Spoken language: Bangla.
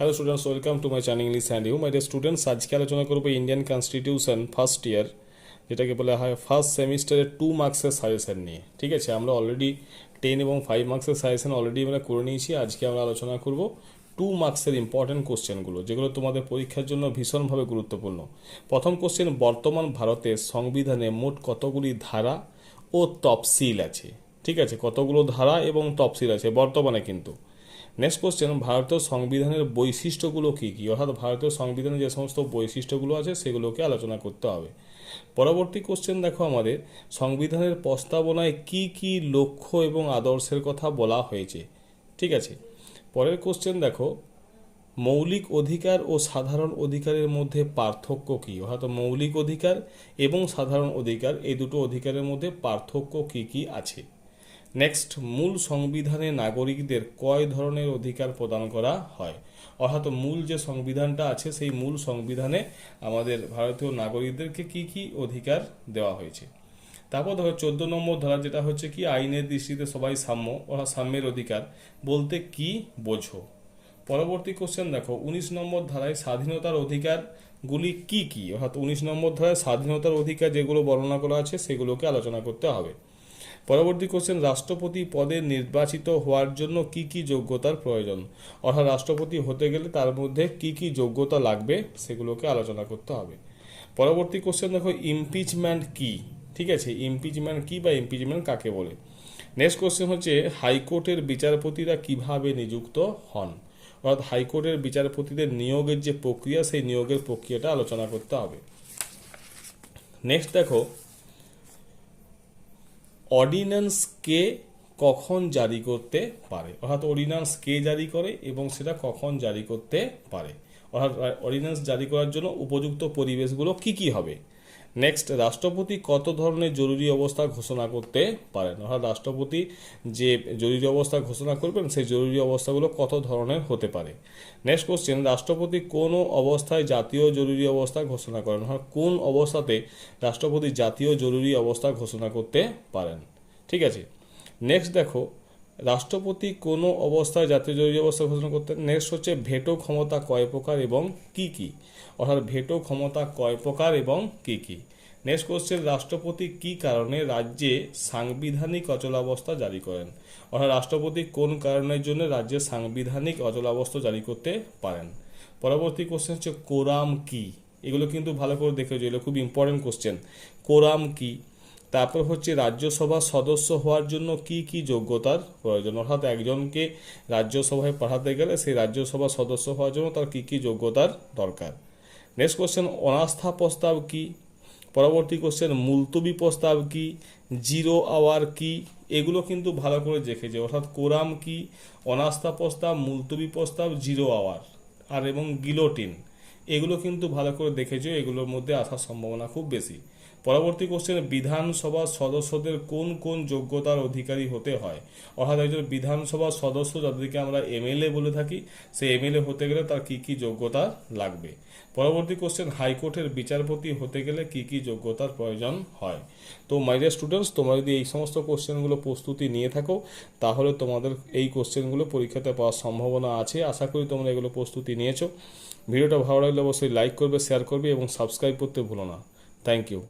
Hello students welcome to my channel English and you my dear students আজকে আলোচনা করব ইন্ডিয়ান কনস্টিটিউশন ফার্স্ট ইয়ার যেটাকে বলা হয় ফার্স্ট সেমিস্টারের টু মার্কসের সাজেশন নিয়ে। ঠিক আছে? আমরা অলরেডি টেন এবং ফাইভ মার্কসের সাজেশন অলরেডি আমরা করে নিয়েছি। আজকে আমরা আলোচনা করব টু মার্কসের ইম্পর্টেন্ট কোশ্চেনগুলো যেগুলো তোমাদের পরীক্ষার জন্য ভীষণভাবে গুরুত্বপূর্ণ। প্রথম কোশ্চেন বর্তমান ভারতের সংবিধানে মোট কতগুলি ধারা ও তফসিল আছে? ঠিক আছে? কতগুলো ধারা এবং তফসিল আছে? বর্তমানে কিন্তু। নেক্সট কোশ্চেন ভারতীয় সংবিধানের বৈশিষ্ট্যগুলো কী কী? অর্থাৎ ভারতীয় সংবিধানে যে সমস্ত বৈশিষ্ট্যগুলো আছে, সেগুলোকে আলোচনা করতে হবে। পরবর্তী কোশ্চেন দেখো আমাদের, সংবিধানের প্রস্তাবনায় কি কি লক্ষ্য এবং আদর্শের কথা বলা হয়েছে। ঠিক আছে? পরের কোশ্চেন দেখো, মৌলিক অধিকার ও সাধারণ অধিকারের মধ্যে পার্থক্য কী? অর্থাৎ মৌলিক অধিকার এবং সাধারণ অধিকার, এই দুটো অধিকারের মধ্যে পার্থক্য কী কী আছে? নেক্সট মূল সংবিধানে নাগরিকদের কয় ধরনের অধিকার প্রদান করা হয়? অর্থাৎ মূল যে সংবিধানটা আছে, সেই মূল সংবিধানে আমাদের ভারতীয় নাগরিকদেরকে কি কি অধিকার দেওয়া হয়েছে? তারপর ধরো, চোদ্দ নম্বর ধারা যেটা হচ্ছে কি, আইনের দৃষ্টিতে সবাই সাম্য অর্থাৎ সাম্যের অধিকার। বলতে কি বোঝো? পরবর্তী কোশ্চেন দেখো, উনিশ নম্বর ধারায় স্বাধীনতার অধিকারগুলি কি কি? অর্থাৎ উনিশ নম্বর ধারায় স্বাধীনতার অধিকার যেগুলো বর্ণনা করা আছে, সেগুলোকে আলোচনা করতে হবে। পরবর্তী কোশ্চেন রাষ্ট্রপতি পদে নির্বাচিত হওয়ার জন্য কি কি যোগ্যতার প্রয়োজন? অর্থাৎ রাষ্ট্রপতি হতে গেলে তার মধ্যে কি কি যোগ্যতা লাগবে সেগুলোকে আলোচনা করতে হবে। পরবর্তী কোশ্চেন দেখো ইমপিচমেন্ট কি? ঠিক আছে ইমপিচমেন্ট কি বা ইমপিচমেন্ট কাকে বলে? নেক্সট কোশ্চেন হচ্ছে, হাইকোর্টের বিচারপতিরা কীভাবে নিযুক্ত হন? অর্থাৎ হাইকোর্টের বিচারপতিদের নিয়োগের যে প্রক্রিয়া, সেই নিয়োগের প্রক্রিয়াটা আলোচনা করতে হবে। নেক্সট দেখো অর্ডিন্যান্স কে কখন জারি করতে পারে? অর্থাৎ অর্ডিন্যান্স কে জারি করে এবং সেটা কখন জারি করতে পারে? অর্থাৎ অর্ডিন্যান্স জারি করার জন্য উপযুক্ত পরিবেশগুলো কি কি হবে? নেক্সট রাষ্ট্রপতি কত ধরনের জরুরি অবস্থা ঘোষণা করতে পারেন? অর্থাৎ রাষ্ট্রপতি যে জরুরি অবস্থা ঘোষণা করবেন, সেই জরুরি অবস্থাগুলো কত ধরনের হতে পারে? নেক্সট কোশ্চেন রাষ্ট্রপতি কোন অবস্থায় জাতীয় জরুরি অবস্থা ঘোষণা করেন? অর্থাৎ কোন অবস্থাতে রাষ্ট্রপতি জাতীয় জরুরি অবস্থা ঘোষণা করতে পারেন? ঠিক আছে? নেক্সট দেখো রাষ্ট্রপতি কোনো অবস্থায় জাতীয় জরুরি অবস্থা ঘোষণা করতে নেক্সট হচ্ছে ভেটো ক্ষমতা কয় প্রকার এবং কি কি? অর্থাৎ ভেটো ক্ষমতা কয় প্রকার এবং কি কি? নেক্সট কোশ্চেন রাষ্ট্রপতি কি কারণে রাজ্যে সাংবিধানিক অচলাবস্থা জারি করেন? অর্থাৎ রাষ্ট্রপতি কোন কারণের জন্য রাজ্যে সাংবিধানিক অচলাবস্থা জারি করতে পারেন? পরবর্তী কোশ্চেন হচ্ছে কোরাম কি? এগুলো কিন্তু ভালো করে দেখে এগুলো খুব ইম্পর্টেন্ট কোশ্চেন কোরাম কি? তারপর হচ্ছে রাজ্যসভার সদস্য হওয়ার জন্য কি কি যোগ্যতার প্রয়োজন? অর্থাৎ একজনকে রাজ্যসভায় পাঠাতে গেলে সেই রাজ্যসভার সদস্য হওয়ার জন্য তার কি কি যোগ্যতার দরকার? নেক্সট কোশ্চেন অনাস্থা প্রস্তাব কি? পরবর্তী কোশ্চেন মুলতবি প্রস্তাব কি? জিরো আওয়ার কি? এগুলো কিন্তু ভালো করে দেখেছে। অর্থাৎ কোরাম কি? অনাস্থা প্রস্তাব, মুলতবি প্রস্তাব, জিরো আওয়ার আর এবং গিলোটিন। এগুলো কিন্তু ভালো করে দেখেছ। এগুলোর মধ্যে আসার সম্ভাবনা খুব বেশি। পরবর্তী কোশ্চেন বিধানসভার সদস্যদের কোন কোন যোগ্যতার অধিকারী হতে হয়? অর্থাৎ একজন বিধানসভার সদস্য যাদেরকে আমরা এমএলএ বলে থাকি সেই এমএলএ হতে গেলে তার কি কি যোগ্যতা লাগবে? পরবর্তী কোশ্চেন হাইকোর্টের বিচারপতি হতে গেলে কি কি যোগ্যতার প্রয়োজন হয়? তো মাই ডিয়ার স্টুডেন্টস তোমরা যদি এই সমস্ত কোশ্চেনগুলো প্রস্তুতি নিয়ে থাকো, তাহলে তোমাদের এই কোশ্চেনগুলো পরীক্ষাতে পাওয়ার সম্ভাবনা আছে। আশা করি তোমরা এগুলো প্রস্তুতি নিয়েছো। ভিডিওটা ভালো লাগলে অবশ্যই লাইক করবে শেয়ার করবে এবং সাবস্ক্রাইব করতে ভুলো না। Thank you